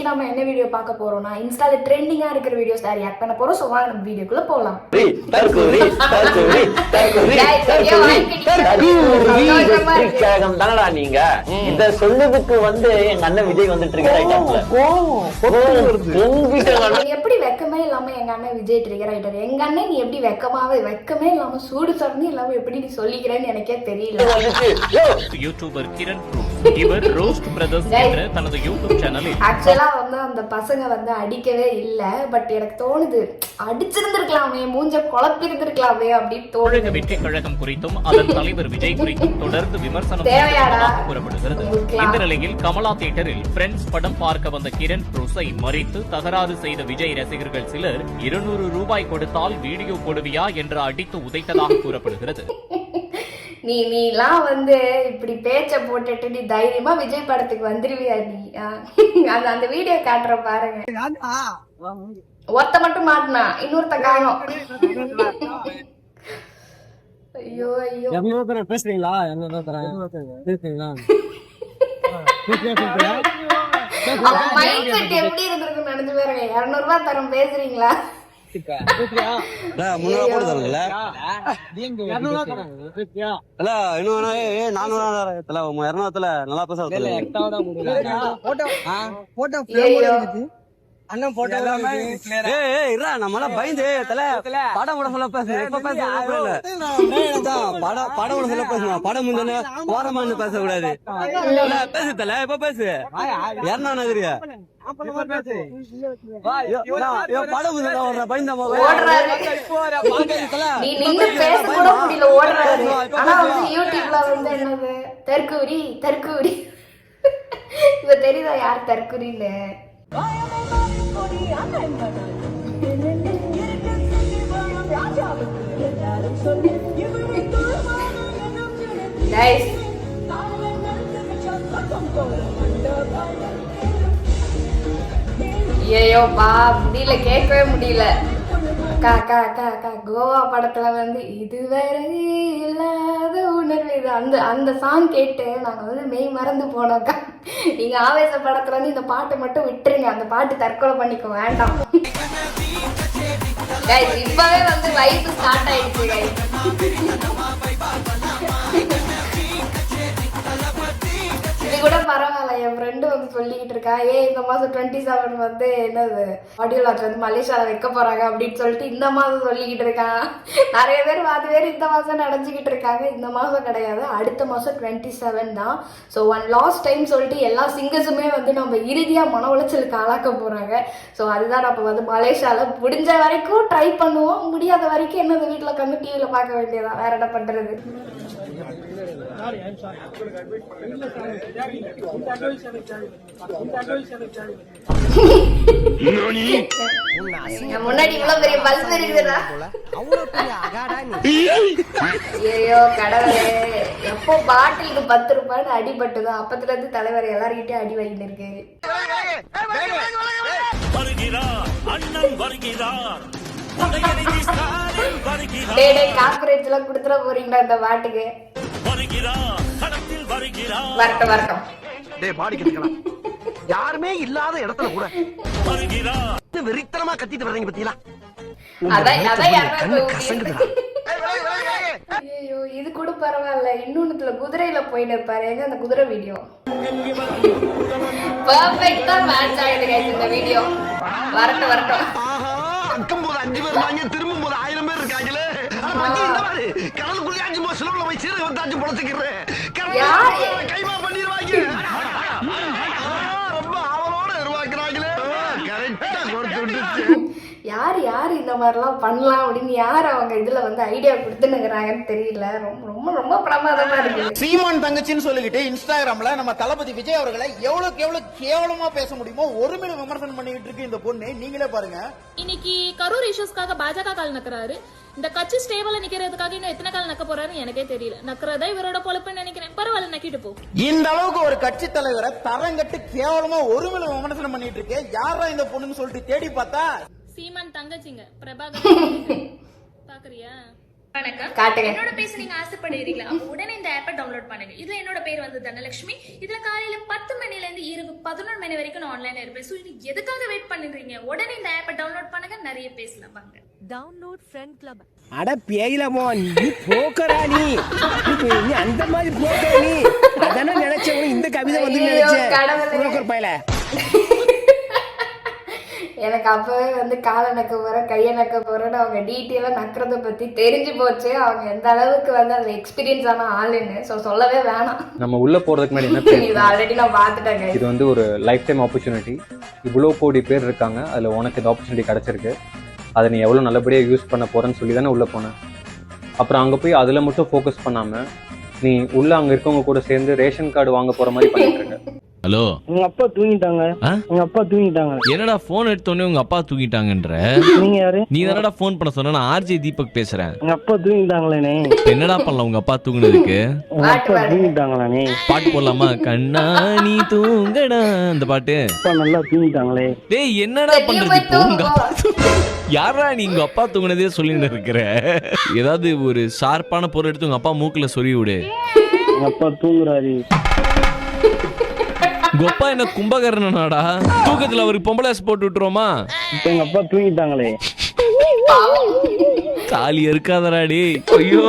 இன்னைக்கு நம்ம என்ன வீடியோ பார்க்க போறோம்னா இன்ஸ்டால ட்ரெண்டிங்கா இருக்கிற வீடியோஸ் தான் ரியாக்ட் பண்ண போறோம். ஸோ வாங்க நம்ம வீடியோக்குள்ள போலாம். தானடா நீங்க? இத சொன்னதுக்கு வந்து எங்க அண்ணன் விஜய் வந்துட்டு இருக்காரு நீ எப்படி வெக்கமே இல்லாம எங்க அண்ணன் விஜய் ட்ரிகர் ஆயிட்டாரு? எங்க அண்ணன் நீ எப்படி வெக்கமாவே வெக்கமே இல்லாம சூடு சொரணி இல்லாம எப்படி நீ சொல்லிக்கிறேன்னு எனக்கே தெரியல. யூடியூபர் கிரண் ப்ரூ இவர் ரோஸ்ட் பிரதர்ஸ் என்ற தனது யூடியூப் சேனலில். ஆக்சுவலா வந்து அந்த பசங்க வந்து அடிக்கவே இல்ல பட் எனக்கு தோணுது அடிச்சிருந்திருக்கலாமே மூஞ்ச குழப்பிருந்திருக்கலாமே அப்படின்னு தோணுது. வெற்றி கழகம் குறித்தும் அதன் தலைவர் விஜய் குறித்தும் தொடர்ந்து விமர்சனம் கூறப்படுகிறது. இந்த நிலையில் கமலா தியேட்டரில் பிரெண்ட்ஸ் படம் பார்க்க வந்த கிரண் ப்ரூஸை மறித்து தகராறு செய்த விஜய் ரசிகர்கள் சிலர் இருநூறு ரூபாய் கொடுத்தால் வீடியோ போடுவியா என்று அடித்து உதைத்ததாக கூறப்படுகிறது. நீ நீலாம் வந்து இப்படி பேச்ச போட்டுட்டு நீ தைரியமா விஜய் படத்துக்கு வந்துருவியா நீ? அந்த அந்த வீடியோ காட்டுற பாருங்க. ஒருத்த மட்டும் மாட்டினா இன்னொருத்த காணோம். ஐயோ ஐயோ. பேசுறீங்களா? மைண்ட் செட் எப்படி இருந்திருக்குன்னு நினைச்சு பாருங்க. இருநூறு ரூபாய் தரம் பேசுறீங்களா? முன்னூறு போட்டு பேசுறியா? இல்ல இன்னும் இரநூத்துல இரநூத்துல நல்லா பேச போட்டோ ஐயோ அண்ணன் போட்டோ ஏய் ஏய் நம்மள பயந்து தல. படம் விட சொல்ல பேசு இப்ப பேச படம் படம் விட சொல்ல பேசணும் படம் முந்தன ஓரமானு பேச கூடாது. பேசு தல இப்ப பேசு? யாருன்னா நகரியா. படம் முந்தன ஓடுற பயந்த நின்னு கூட தற்கூரி தற்கூரி. இப்ப தெரியுதா யார் தற்கூரின்னு? Guys, பா முடியல கேட்கவே முடியல. அக்கா அக்கா அக்கா அக்கா கோவா படத்துல வந்து இதுவரை இல்லாத உணர்வு. இது அந்த அந்த சாங் கேட்டு நாங்க வந்து மெய் மறந்து போனோம்க்கா நீங்க ஆவேச படத்துல வந்து இந்த பாட்டை மட்டும் விட்டுருங்க. அந்த பாட்டு தற்கொலை பண்ணிக்க வேண்டாம். இப்பவே வந்து வயசு ஸ்டார்ட் ஆயிடுச்சு இது கூட பரவாயில்ல. என் ஃப்ரெண்டு சொல்லிக்கிட்டு இருக்கா? ஏ இந்த மாசம் டுவெண்ட்டி செவன் வந்து என்னது? ஆடியோ லான்ச் வந்து மலேசியாவில் வைக்க போறாங்க அப்படின்னு சொல்லிட்டு இந்த மாதம் சொல்லிக்கிட்டு இருக்கான் நிறைய பேர் பாதி பேர் இந்த மாதம் நடந்துக்கிட்டு இருக்காங்க. இந்த மாதம் கிடையாது. அடுத்த மாதம் டுவெண்ட்டி செவன் தான். ஸோ ஒன் லாஸ்ட் டைம் சொல்லிட்டு எல்லா சிங்கர்ஸுமே வந்து நம்ம இறுதியாக மன உளைச்சலுக்கு ஆளாக்க போகிறாங்க ஸோ அதுதான் நம்ம வந்து மலேசியாவில் முடிஞ்ச வரைக்கும் ட்ரை பண்ணுவோம். முடியாத வரைக்கும் என்னது வீட்டில் உட்காந்து டிவியில் பார்க்க வேண்டியதான் வேற என்ன பண்றது? என் முன்னாடி இவ்வளவு பெரிய இருக்குதுடா ஐயோ கடவுளே. எப்போ பாட்டிலுக்கு பத்து ரூபாய்னு அடிபட்டுதோ அப்பத்துல இருந்து தலைவர் எல்லார்கிட்டயும் அடி வாங்கிட்டு இருக்கு வருகிறார் அண்ணன் வருகிறார். கார்பரேட்ஸ் எல்லாம் கொடுத்துட போறீங்களா இந்த பாட்டுக்கு? வரட்டும் வரட்டும். டேய் பாடி கட்டிக்கலாம். யாருமே இல்லாத இடத்துல கூட வெறித்தனமா கத்திட்டு வர்றீங்க ஐயோ இது கூட பரவாயில்ல. இன்னொன்னுத்துல குதிரையில போயிட்டு இருப்பாரு. எங்க அந்த குதிரை வீடியோ? பர்ஃபெக்ட்டா மேட்ச் guys இந்த வீடியோ. வரட்டும் வரட்டும். ஆஹா அக்கம் போது அஞ்சு பேர் இருக்காங்க திரும்பும் போது ஆயிரம் பேர் இருக்காங்களே. பத்தி இந்த மாதிரி. கடலுக்குள்ளே அஞ்சு போது சிலவுல போய் சீரக வந்தாச்சு பொழைச்சிக்கிறேன் யார்? கைமா பண்ணிடுவாங்க. ரொம்ப ஆவலோட எதிர்பார்க்கிறாங்களே. கரெக்டா கொடுத்து யார் யார் இந்த மாதிரிலாம் பண்ணலாம் அப்படின்னு யார் அவங்க இதுல வந்து ஐடியா கொடுத்துனுங்கிறாங்கன்னு தெரியல. ரொம்ப ரொம்ப ரொம்ப பிரமாதமா இருக்குது சீமான் தங்கச்சின்னு சொல்லிக்கிட்டு இன்ஸ்டாகிராம்ல நம்ம தளபதி விஜய் அவர்களை எவ்வளவுக்கு எவ்வளவு கேவலமா பேச முடியுமோ ஒருமையில விமர்சனம் பண்ணிட்டு இருக்கு இந்த பொண்ணு. நீங்களே பாருங்க. இன்னைக்கு கரூர் இஷ்யூஸ்க்காக பாஜக கால் நக்கறாரு. இந்த கட்சி ஸ்டேபிளா நிக்கிறதுக்காக இன்னும் எத்தனை கால் நக்க போறாருன்னு எனக்கே தெரியல. நக்கறதா இவரோட பொழப்புன்னு நினைக்கிறேன். பரவாயில்ல நக்கிட்டு போ. இந்த அளவுக்கு ஒரு கட்சி தலைவரை தரங்கட்டு கேவலமா ஒருமையில விமர்சனம் பண்ணிட்டு இருக்கு யாரா இந்த பொண்ணுன்னு சொல்லிட்டு தேடி பார்த்தா? சீமான் தங்கச்சிங்க. பிரபாகர் பாக்குறியா? வணக்கம். என்னோட பேச நீங்க ஆசைப்படுறீங்களா? உடனே இந்த ஆப்பை டவுன்லோட் பண்ணுங்க. இதுல என்னோட பேர் வந்து தனலட்சுமி. இதுல காலையில பத்து மணில இருந்து இரவு பதினொரு மணி வரைக்கும் நான் ஆன்லைன்ல இருப்பேன். ஸோ எதுக்காக வெயிட் பண்ணுறீங்க உடனே இந்த ஆப்பை டவுன்லோட் பண்ணுங்க. நிறைய பேசலாம். வாங்க. டவுன்லோட் ஃப்ரெண்ட் கிளப் அட பேயிலமோ நீ போக்கரா நீ. நீ அந்த மாதிரி போக்கரா நீ. அதானே நினைச்சேன் இந்த கவிதை வந்து நினைச்சேன். புரோக்கர் பையல. எனக்கு அப்பவே வந்து காலை நக்க போறேன் கையை நக்க போறேன்னு அவங்க டீட்டெயிலாக நக்கிறத பத்தி தெரிஞ்சு போச்சு. அவங்க எந்த அளவுக்கு வந்து அதுல எக்ஸ்பீரியன்ஸ் ஆன ஆளுன்னு. ஸோ சொல்லவே வேணாம். நம்ம உள்ள போறதுக்கு முன்னாடி என்ன இது? ஆல்ரெடி நான் பார்த்துட்டேங்க இது வந்து ஒரு லைஃப் டைம் ஆப்பர்ச்சுனிட்டி இவ்வளோ கோடி பேர் இருக்காங்க. அதில் உனக்கு இந்த ஆப்பர்ச்சுனிட்டி கிடச்சிருக்கு. அதை நீ எவ்வளோ நல்லபடியாக யூஸ் பண்ண போறேன்னு சொல்லி தானே உள்ளே போனேன் அப்புறம் அங்கே போய் அதில் மட்டும் ஃபோக்கஸ் பண்ணாமல் நீ உள்ள அங்கே இருக்கவங்க கூட சேர்ந்து ரேஷன் கார்டு வாங்க போகிற மாதிரி பண்ணிட்டுருக்க ஹலோ. உங்க அப்பா தூங்கிட்டாங்க. ஆ? உங்க அப்பா தூங்கிட்டாங்க. என்னடா போன் எடுத்தோடனே உங்க அப்பா தூங்கிட்டாங்கன்ற? நீங்க யாரு? நீ தானடா போன் பண்ண சொன்ன நான் ஆர்ஜே தீபக் பேசுறேன். உங்க அப்பா தூங்கிட்டாங்களேனே. என்னடா பண்ணலாம் உங்க அப்பா தூங்குனதுக்கு? உங்க அப்பா பாடு. தூங்கிட்டாங்களானே. பாட்டு போடலாமா? கண்ணா நீ தூங்கடா அந்த பாட்டு. அப்பா நல்லா தூங்கிட்டாங்களே. டேய் என்னடா பண்றது? இப்போ உங்க அப்பா தூங்கு. யாரா நீ உங்க அப்பா தூங்குனதே சொல்லிட்டு இருக்கிற? ஏதாவது ஒரு ஷார்ப்பான பொருள் எடுத்து உங்க அப்பா மூக்குல சொறி விடு. உங்க அப்பா தூங்குறாரு. உங்க அப்பா என்ன கும்பகர்ணனாடா? தூக்கத்துல அவருக்கு பொம்பளை வேஷம் போட்டு விட்டுருவோமா? இப்ப எங்க அப்பா தூங்கிட்டாங்களே தாலி இருக்காதடா டேய். ஐயோ.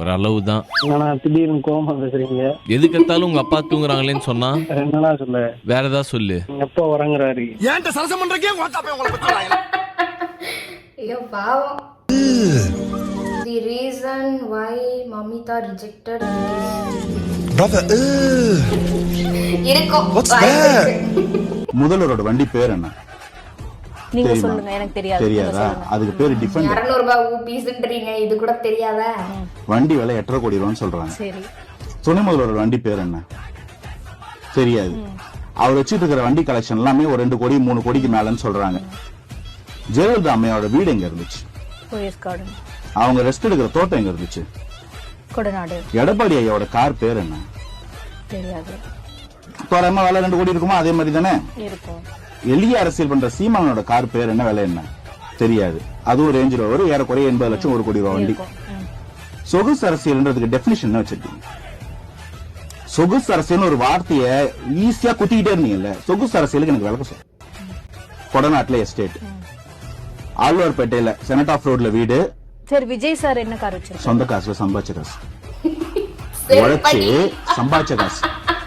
ஒரு அளவு தான் என்னண்ணா திடீர்னு கோவமா பேசுறீங்க? எதுக்கு எடுத்தாலும் உங்க அப்பா தூங்குறாங்களேன்னு சொன்னா? என்னண்ணா சொல்ல? வேற ஏதாவது சொல்லு. எங்க அப்பா உறங்குறாரு. ஏன்ட்ட சரசம் பண்றக்கே உங்களை பத்தி ஐயோ பாவம். The reason why Mamitha rejected இருக்கும். முதல்வரோட வண்டி பேர் என்ன? நீங்க தெரியுமா? சொல்லுங்க எனக்கு தெரியாது. தெரியாதா? அதுக்கு பேரு டிஃபெண்டர் இருநூறு ரூபாய் ஊபீஸ்ன்றீங்க இது கூட தெரியாதா? வண்டி விலை எட்டரை கோடி ரூபான்னு சொல்றாங்க. சரி. துணை முதல்வரோட வண்டி பேர் என்ன? தெரியாது. அவர் வச்சிட்டு இருக்கிற வண்டி கலெக்ஷன் எல்லாமே ஒரு ரெண்டு கோடி மூணு கோடிக்கு மேலன்னு சொல்றாங்க. ஜெயலலிதா அம்மையோட வீடு எங்க இருந்துச்சு? அவங்க ரெஸ்ட் எடுக்கிற தோட்டம் எங்க இருந்துச்சு? கொடநாடு. எடப்பாடி ஐயாவோட கார் பேர் என்ன? தெரியாது. தோராயமா விலை ரெண்டு கோடி இருக்குமா? அதே மாதிரி தானே? எளிய அரசியல் பண்ற சீமானோட கார் பேர் என்ன? விலை என்ன? தெரியாது. அதுவும் ரேஞ்ச் ரோவர் ஏறக்குறைய எண்பது லட்சம் ஒரு கோடி ரூபாய் வண்டி. சொகுசு அரசியல்ன்றதுக்கு டெபினிஷன் என்ன வச்சிருக்கீங்க? சொகுசு அரசியல்னு ஒரு வார்த்தைய ஈஸியா குத்திக்கிட்டே இருந்தீங்கல்ல? சொகுசு அரசியலுக்கு எனக்கு விளக்க சொல்ல. கொடநாட்டுல எஸ்டேட் ஆழ்வார்பேட்டையில செனட் ஆஃப் ரோட்ல வீடு. சரி விஜய் சார் என்ன கார் சொந்த காசுல சம்பாதிச்ச காசு. உழைச்சு சம்பாதிச்ச காசு.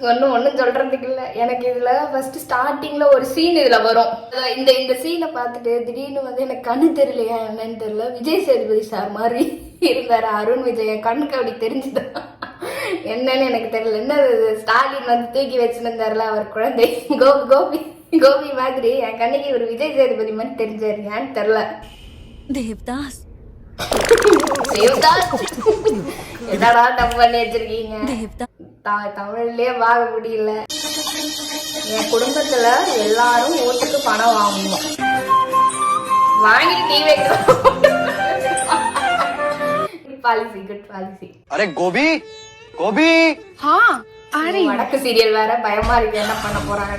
ஒன்னும் ஒன்னும் சொல்றதுக்கு இல்ல. எனக்கு இதுல ஃபர்ஸ்ட் ஸ்டார்டிங்ல ஒரு சீன் இதுல வரும். இந்த இந்த சீனை பார்த்துட்டு திடீர்னு வந்து எனக்கு கண்ணு தெரியலையா என்னன்னு தெரியல. விஜய் சேதுபதி சார் மாதிரி இருந்தாரு அருண் விஜய். கண்ணுக்கு அப்படி தெரிஞ்சுது? என்னன்னு எனக்கு தெரியல. என்ன ஸ்டாலின் வந்து தூக்கி வச்சுருந்தாருல அவர் குழந்தை. கோபி கோபி கோபி மாதிரி என் கண்ணுக்கு ஒரு விஜய் சேதுபதி மாதிரி தெரிஞ்சாரு. ஏன்னு தெரியல. தேவ்தாஸ். சிவதாஸ் என்னடா தப்பு பண்ணி வச்சிருக்கீங்க தேவ்தாஸ் த- தமிழ்லயே வாங்க முடியல. என் குடும்பத்துல எல்லாரும் ஓட்டுக்கு பணம் வாங்கணும். வாங்கிட்டு டீ வைக்கிறோம் பாலிசி குட் பாலிசி அரே கோபி! கோபி! வடக்கு சீரியல் வேற பயமா இருக்கு என்ன பண்ண போறாங்க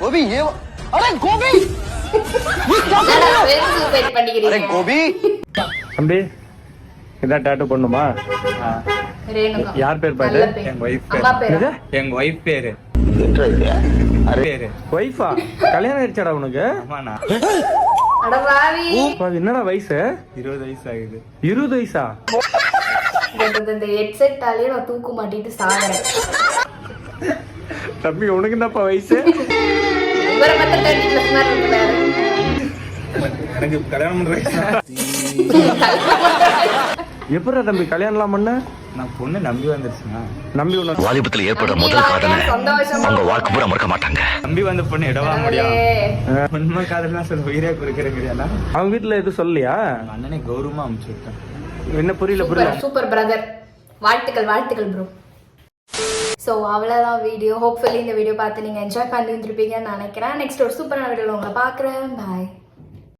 கோபி ஏ அரே கோபி! கோபி! தம்பி இதான் டாட்டு பண்ணுமா? ரேணுகா. யார் பேர். என் wife அம்மா பேரு? எங்க ஒய்ஃப் பேரு. பேரு. ஒய்ஃபா கல்யாணம் ஆயிடுச்சாடா உனக்கு? என்னடா வயசு? இருபது வயசு ஆகுது. இருபது வயசா? இந்த- இந்த ஹெட்செட்டாலேயே நான் தூக்கு மாட்டிட்டு சாகுறேன். தம்பி உனக்கு என்னப்பா வயசு? எனக்கு கல்யாணம் பண்ற எப்படா தம்பி கல்யாணம் எல்லாம் பண்ண? நான் பொண்ணு நம்பி வந்துருச்சுங்க நம்பி உன்ன வாலிபத்தில் ஏற்படுற முதல் காதலை சந்தோஷமா வாழ்க்கை பூரா மறக்க மாட்டாங்க. நம்பி வந்த பொண்ணு இடவா முடியும். உண்மை காதல்லாம் சொல்ல உயிரே கொடுக்குறேங்கிறியா அவங்க வீட்டுல எதுவும் சொல்லலையா? அண்ணனே கௌரவமா அமுச்சு விட்டேன். என்ன புரியல புரியல. சூப்பர் பிரதர் வாழ்த்துக்கள் வாழ்த்துக்கள் ப்ரோ ஸோ அவ்வளோதான் வீடியோ ஹோப்ஃபுல்லி இந்த வீடியோ பார்த்து நீங்கள் என்ஜாய் பண்ணியிருந்திருப்பீங்கன்னு நினைக்கிறேன். நெக்ஸ்ட் ஒரு சூப்பரான வீடியோவில் உங்களை பார்க்குறேன். பாய்